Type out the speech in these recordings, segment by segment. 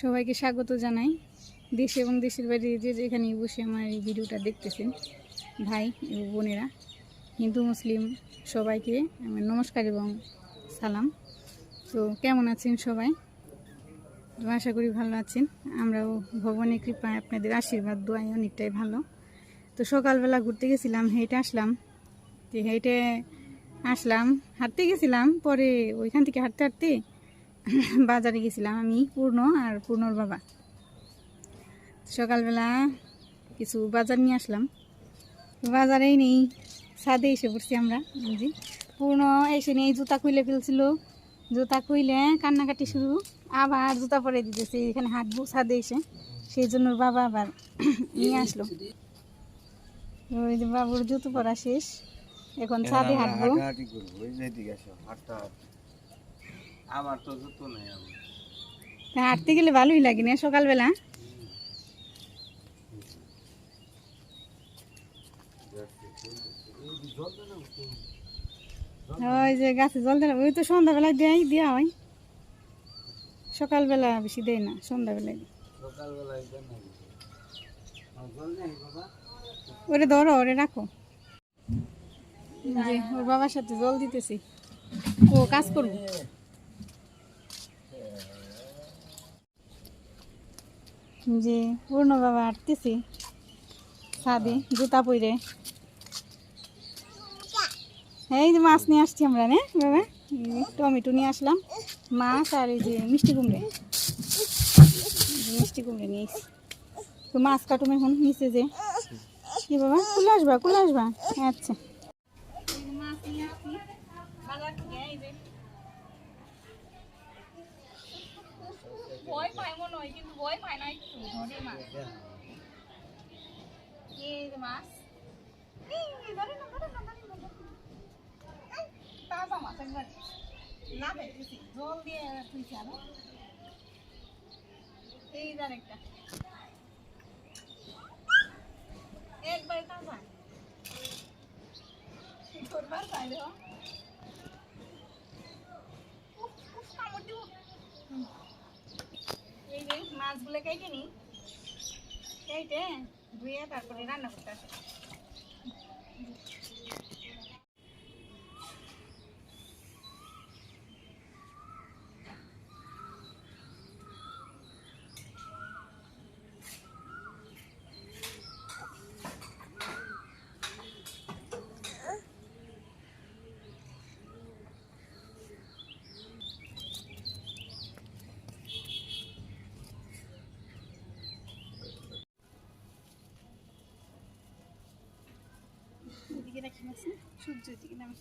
সবাইকে স্বাগত জানাই। দেশে এবং দেশের বাইরে যে যেখানে বসে আমার এই ভিডিওটা দেখতেছেন, ভাই এবং বোনেরা, হিন্দু, মুসলিম সবাইকে আমার নমস্কার এবং সালাম। তো কেমন আছেন সবাই? আশা করি ভালো আছেন। আমরাও ভগবানের কৃপায় আপনাদের আশীর্বাদ, দোয়াই অনেকটাই ভালো। তো সকালবেলা ঘুরতে গেছিলাম, হেঁটে আসলাম। তো হেঁটে আসলাম, হাঁটতে গেছিলাম, পরে ওইখান থেকে হাঁটতে হাঁটতে বাজারে গেছিলাম আমি, পূর্ণ আর পূর্ণর বাবা। সকালবেলা কিছু বাজার নিয়ে আসলাম। বাজারেই নেই, ছাদে এসে পড়ছি আমরা জি পূর্ণ এসে নেই জুতা খুইলে ফেলছিল, জুতা খুইলে কান্নাকাটি শুরু, আবার জুতা পরে দিতেছে, এখানে হাঁটবো ছাদে এসে। সেই জন্য বাবা আবার নিয়ে আসলো। ওই বাবুর জুতো পরা শেষ। এখন ছাদে হাঁটবো। হাঁটাহাঁটি করব ওই আসো হাঁটতে আমার তো জুতো নেই আমি তা হাঁটতে গেলে ভালোই লাগে না সকালবেলা? ওই যে গাছে জল দেয় ওই তো সন্ধ্যাবেলায় দেয় দেওয়া হয়। সকালবেলা বেশি দেয় না সন্ধ্যাবেলায় আমার ওরে ধরো ওরে রাখো। যে ওর বাবার সাথে জল দিতেছি। ও কাজ করব। যে পূর্ণ বাবা আটতেছি ছাদে জুতা পরে এই যে মাছ নিয়ে আসছি আমরা নে বাবা? টমেটো নিয়ে আসলাম। মাছ আর এই যে মিষ্টি কুমড়ে। মিষ্টি কুমড়ে নিয়ে এসছি। তো মাছ কাটুম এখন নিচে যে। কি বাবা? কুলে আসবা কুলে আসবা। আচ্ছা ভয় পায় মনে হয় কিন্তু ভয় পায় না একটু ধরে মাছ এই যে মাছ এই, ধরে না, ধরে না, ধরে না, ধরে না। এই, তাজা মাছ একবার না ফেলতেছি জল দিয়ে তুইছি আরও এই যে আরেকটা একবার তাজা করবার পাইলে এই যে মাছগুলো কেটে নিই। কেটে ধুয়ে তারপরে রান্না করতে আসে। এদিকে রাখি মাছ সূর্য এদিকে নামে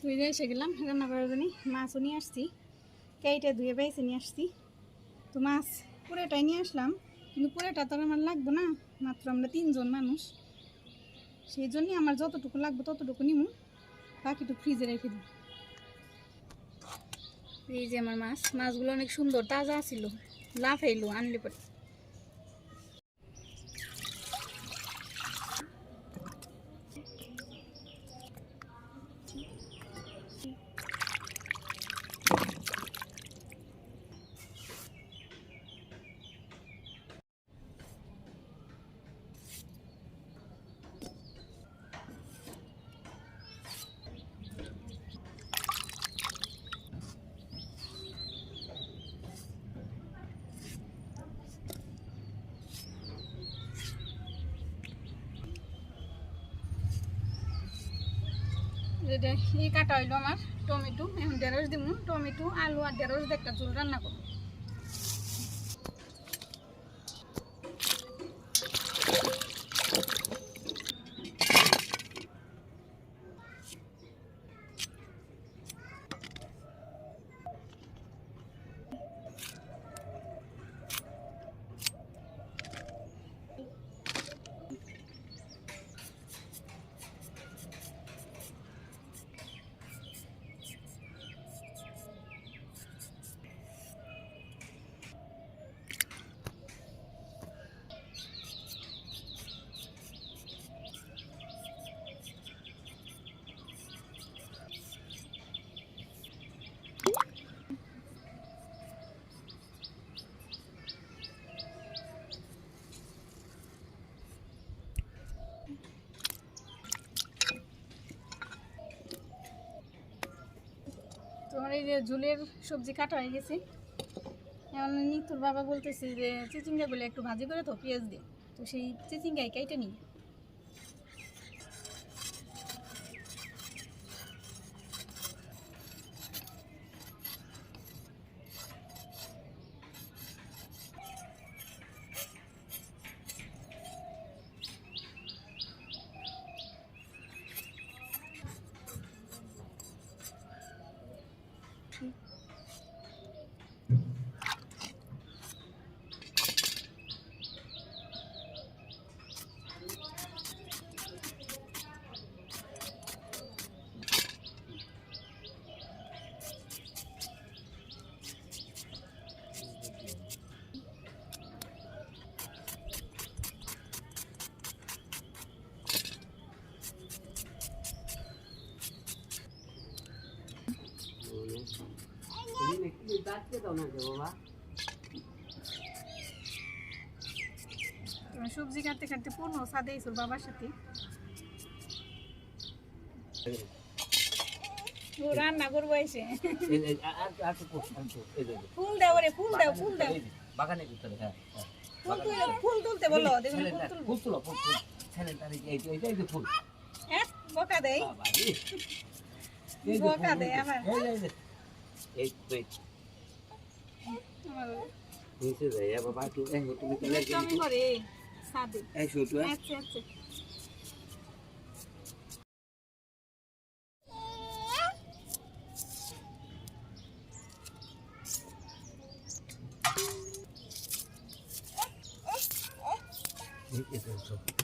ধুয়ে এসে গেলাম, রান্না করার জন্য। মাছও নিয়ে আসছি। কেইটা ধুয়ে পাইছে নিয়ে আসছি। তো মাছ পুরোটাই নিয়ে আসলাম, কিন্তু পুরোটা তো আমার লাগবে না। মাত্র আমরা তিনজন মানুষ। সেই জন্যই আমার যতটুকু লাগবে ততটুকু নিমু। বাকিটুকু ফ্রিজে রেখে দিই এই যে আমার মাছ। মাছগুলো অনেক সুন্দর, তাজা ছিল লাফাইলো, আনলে পরে। এই কাটা হইল আমার টমেটো। এখন ঢেঁড়স দিব টমেটো, আলু আর ঢেঁড়স দিয়ে একটা ঝোল রান্না করব। এই যে ঝুলের সবজি কাটা হয়ে গেছে। এখন নিতুর বাবা বলতেছে যে চিচিঙ্গাগুলো একটু ভাজি করে তো, পেঁয়াজ দিয়ে। তো সেই চিচিঙ্গাই কেটে নিই। সবজি কাটতে কাটতে পূর্ণ সাদে ইসুর বাবার সাথে। রান্না করব এসে ফুল দাও রে ফুল দাও ফুল দাও। বাগানে করতে হ্যাঁ। ফুল তুলে ফুল তুলতে বলো দেখুন ফুল ফুল তুলো এই এই এই এই ফুল। হ্যাঁ বকা দেয়। এই বোকা দেয় এই আবার। এই যে- এই যে। এই তো, এই আমার নিচে যাই, বাবা, একটু- এই তুমি তাহলে একটু আমি করে সাদে এই হ্যাঁ? আচ্ছা আচ্ছা। এই যে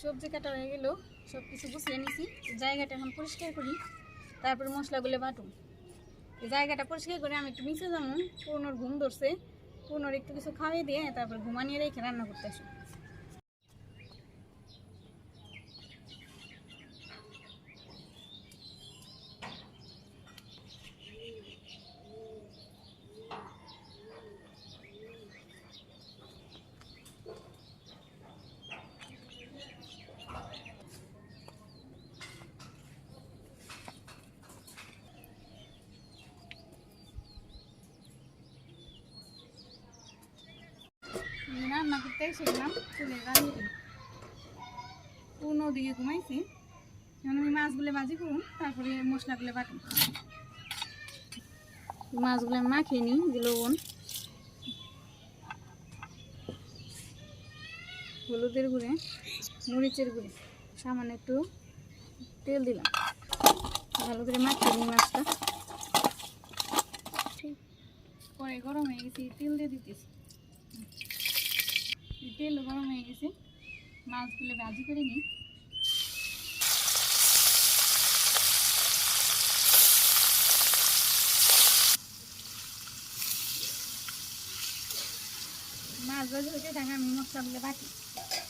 সবজি কাটা হয়ে গেল সব কিছু গুছিয়ে নিছি। জায়গাটা এখন পরিষ্কার করি, তারপর মশলাগুলো এই জায়গাটা পরিষ্কার করে আমি একটু নিচে যাব, পুরনোর ঘুম ধরছে, পুরনোর একটু কিছু খাওয়াই দিয়ে তারপর ঘুমানিয়ে রেখে রান্না করতে আসি আমি রান্না করতে এসেছিলাম চলে রান্না করি পুরনো দিকে ঘুমাইছি এখন আমি মাছগুলো ভাজি করুন তারপরে মশলাগুলো বাটুন মাছগুলো মাখিয়ে নিই লবণ। হলুদের গুঁড়ে মরিচের গুঁড়ে সামান্য একটু তেল দিলাম। ভালো করে মাখিয়ে নিই মাছটা। পরে গরম হয়ে গেছে তেল দিয়ে দিতেছি। তেল গরম হয়ে গেছে। মাছগুলো ভাজি করে নিই। ভাজি হতে থাকে আমি মশলাগুলো বাটি মাছটা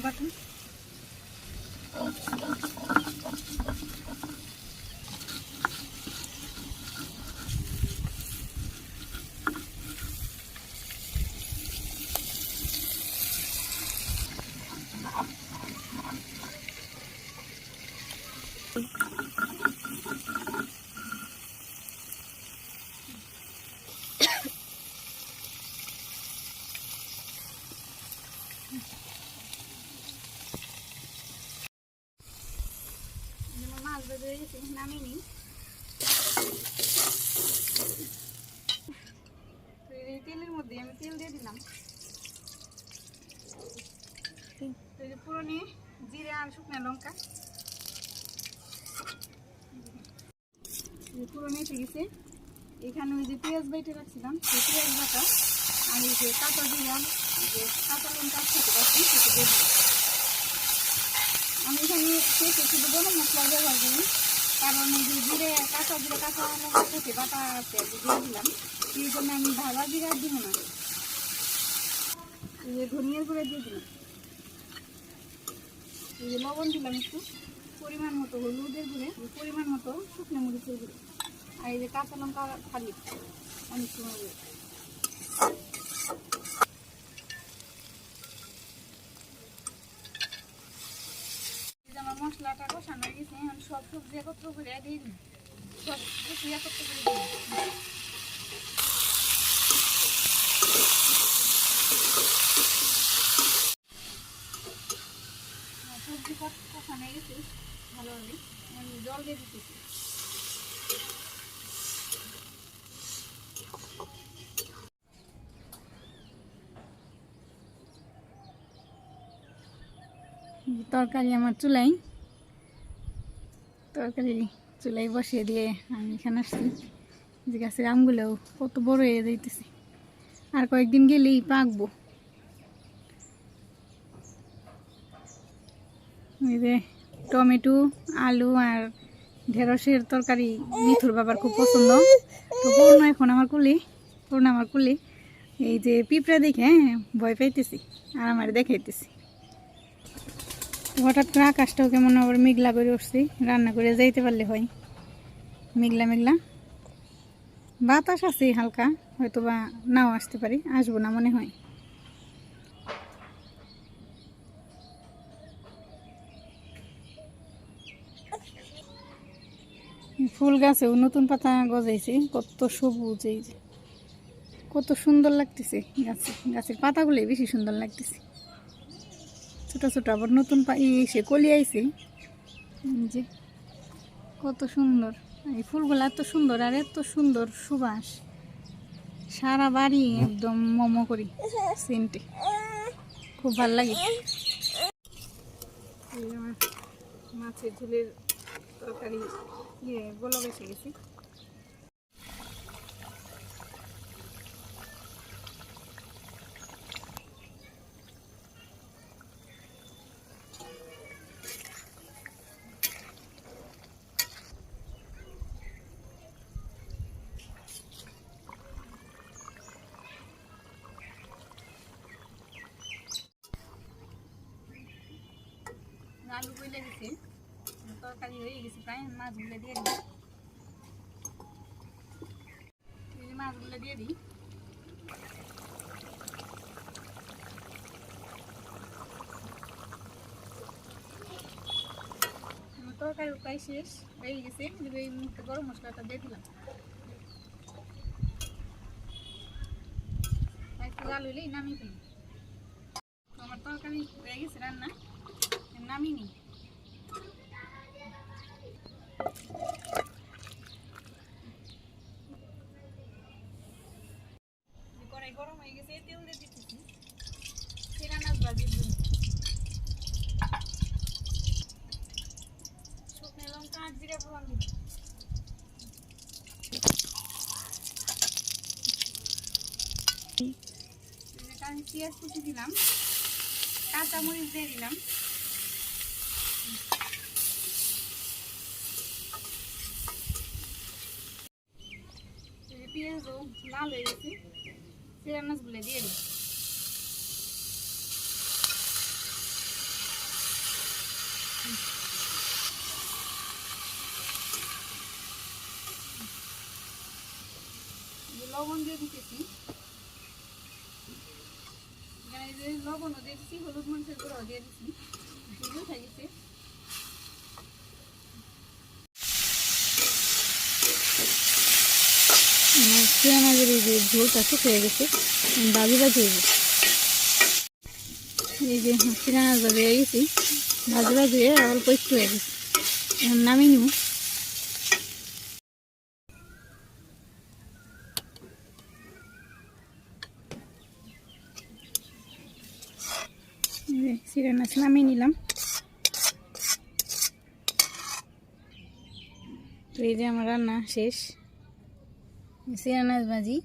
button? নামিয়ে নিই তেলের মধ্যে আমি তেল দিয়ে দিলাম। পুরনি জিরে আর শুকনো লঙ্কা। পুরনি এসে গেছে এখানে ওই যে পেঁয়াজ বেটে রাখছিলাম সেই পেঁয়াজ বাটা এই যে কাঁচা দিলাম যে কাঁচা লঙ্কা খেতে পাচ্ছি সেটা আমি এখানে শেষে শুধু গরম মশলা ব্যবহার করি। কারণ যে জিরে কাঁচা জিরে, কাঁচা খেতে বাটা আছে দিয়ে দিলাম। এই জন্য আমি ভাজা জিরে দিব না। এই ধনিয়ার গুঁড়ো দিয়ে দিলাম। এই যে লবণ দিলাম একটু, পরিমাণ মতো হলুদের গুঁড়ে, পরিমাণ মতো শুকনো মরিচের গুঁড়ো। আর এই যে কাঁচা লঙ্কা খালি, অনেক সময় গুঁড়ো। এই যে আমার মশলাটা কষানো গেছে, এখন সব সবজি একত্র করে দিই সব একত্র করে দিই কষানো হয়ে আমি জল তরকারি আমার চুলাই তরকারি চুলাই বসিয়ে দিয়ে আমি এখানে আসছি। যে গাছের আমগুলোও কত বড় হয়ে যাইতেছে। আর কয়েকদিন গেলেই পাকবো। এই যে টমেটো আলু আর ঢেঁড়সের তরকারি মিথুর বাবার খুব পছন্দ। তো পূর্ণ এখন আমার কুলি পূর্ণ আমার কুলি। এই যে পিঁপড়া দেখে হ্যাঁ, ভয় পাইতেছি আর আমার দেখাইতেছি। হঠাৎ করে আকাশটাও কেমন আবার মেঘলা করে উঠছি, রান্না করে যাইতে পারলে হয়। মেঘলা মেঘলা। বাতাস আছে হালকা হয়তো বা নাও আসতে পারি, আসব না মনে হয়। ফুল গাছেও নতুন পাতা গজাইছে, কত সবুজ এই কত সুন্দর লাগতেছে গাছে, গাছের পাতাগুলোই বেশি সুন্দর লাগতেছে। ছোট ছোট আবার নতুন এসে কলি আইছে। যে কত সুন্দর। এই ফুলগুলো এত সুন্দর আর এত সুন্দর সুবাস। সারা বাড়ি একদম মোমো করি, সেন্টে। খুব ভালো লাগে। মাছের ঝুলের তরকারি ইয়ে গোলা বেসে গেছি আলু বইলে গেছে তরকারি হয়ে গেছে প্রায় মাছগুলো দিয়ে দিই। মাছগুলো দিয়ে দিই। তরকারি প্রায় শেষ, হয়ে গেছে। এবার এই মুহূর্তে গরম মশলাটা দিয়ে দিলাম। একটু লাল হইলেই নামিয়ে ফেলি। আমার তরকারি হয়ে গেছে রান্না। নামিয়ে কড়াই গরম হয়ে গেছে তেল দিয়ে দিতেছি সেরা নাচ বাজির জন্য শুকনো লঙ্কা আর জিরা ফোড়ন দিই আমি পেঁয়াজ কুচি দিলাম কাঁচা মরিচ দিয়ে দিলাম পেঁয়াজও লাল হয়ে গেছে। সেরা মাছগুলো দিয়ে দিই এই যে লবণ দিয়ে দিতেছি এখানে এই যে লবণও দিয়ে দিচ্ছি হলুদ মরিচের গুঁড়ো দিয়ে দিচ্ছি চিনা এই যে ঝোলটা শুকিয়ে গেছে বাজি বাজি এই যে চিনা মাছ বাজি হয়ে গেছি ভাজি হয়ে অল্প একটু হয়ে গেছে। নামিয়ে নিব যে সিরা মাছ নামিয়ে নিলাম তো এই যে আমার রান্না শেষ। সিরা মাছ ভাজি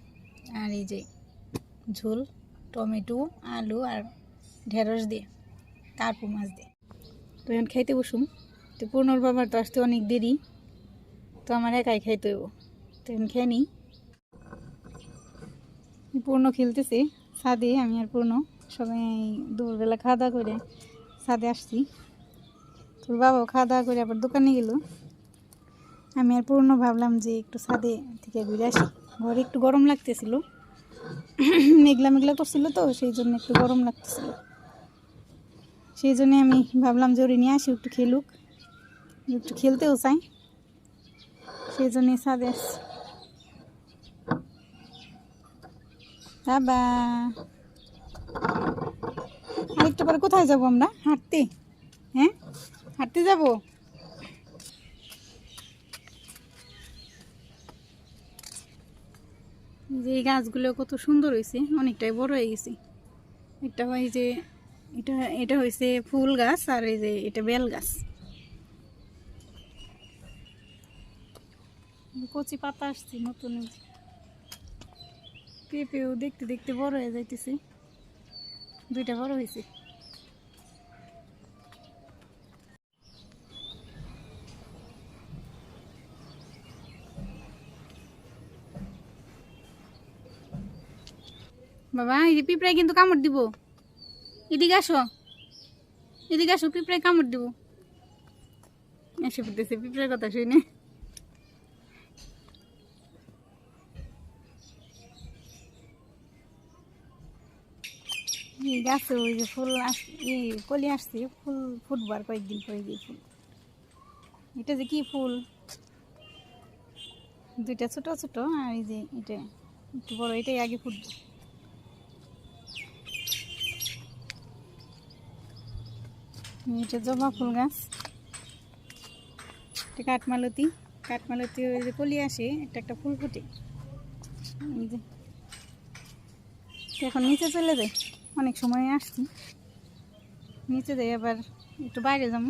আর এই যে ঝোল, টমেটো, আলু আর ঢেঁড়স দিয়ে, কার্পু মাছ দিয়ে। তো এখন খাইতে বসুম। তো পূর্ণর বাবার তো আসতে অনেক দেরি, তো আমার একাই খাইতে হইব। তো এখন খেয়ে নিই। পূর্ণ খেলতেছে, ছাদে আমি আর পূর্ণ। সবাই দুপুরবেলা খাওয়া দাওয়া করে ছাদে আসছি। তোর বাবাও খাওয়া দাওয়া করে আবার দোকানে গেল। আমি আর পূর্ণ ভাবলাম যে একটু ছাদে থেকে ঘুরে আসি। ঘরে একটু গরম লাগতেছিল। মেঘলা মেঘলা করছিল তো, সেই জন্য একটু গরম লাগতেছিল। সেই জন্য আমি ভাবলাম যে ওরে নিয়ে আসি, একটু খেলুক। একটু খেলতেও চাই। সেই জন্য ছাদে আসছি। বাবা। আরেকটু পরে কোথায় যাব আমরা? হাঁটতে? হ্যাঁ? হাঁটতে যাব? যে এই গাছগুলো কত সুন্দর হয়েছে অনেকটাই বড় হয়ে গেছে। একটা হয় যে এটা এটা হয়েছে ফুল গাছ আর এই যে এটা বেল গাছ। কচি পাতা আসছে নতুন পেঁপেও দেখতে দেখতে বড় হয়ে যাইতেছে। দুইটা বড় হয়েছে বাবা, এই পিঁপড়ায় কিন্তু কামড় দিব। এদিকে আসো। এদিকে আসো, পিঁপড়ায় কামড় দিব। এসে পড়তেছে, পিঁপড়ার কথা শুনে গাছে ওই যে ফুল আস, এই কলি আসছে, ফুল ফুটবার কয়েকদিন পরে গিয়ে ফুল। এটা যে কি ফুল? দুইটা ছোট ছোট, আর এই যে এটা, একটু বড়, এটাই আগে ফুটবে। এটা জবা ফুল গাছ। এটা কাঠমালতি কাঠমালতি ওই যে কলি আসে একটা একটা ফুল ফুটে এখন নিচে চলে যাই, অনেক সময় আসছি। নিচে যাই, আবার একটু বাইরে যাব।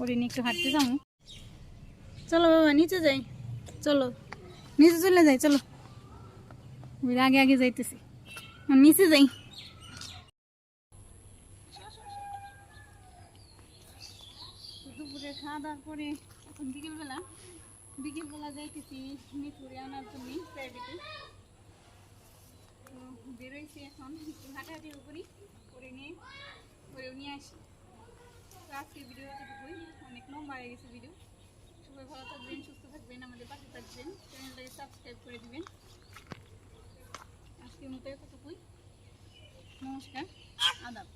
ওরে নিয়ে একটু হাঁটতে যাব। চলো বাবা, নিচে যাই। চলো। নিচে চলে যাই, চলো। আগে আগে যাইতেছি। নিচে যাই। খাওয়া দাওয়ার পরে এখন বিকেলবেলা বিকেলবেলা যাইতেছি মিঠুরে আনার জন্য প্রাইভেটে তো বেরোইছি এখন একটু হাঁটাহাঁটি করি করে নিয়ে, করেও নিয়ে আসি। তো আজকে ভিডিও এতটুকুই। অনেক লম্বা হয়ে গেছে ভিডিও সবাই ভালো থাকবেন, সুস্থ থাকবেন, আমাদের পাশে থাকবেন। চ্যানেলটাকে সাবস্ক্রাইব করে দিবেন। আজকের মতো এতটুকুই। নমস্কার, আদাব।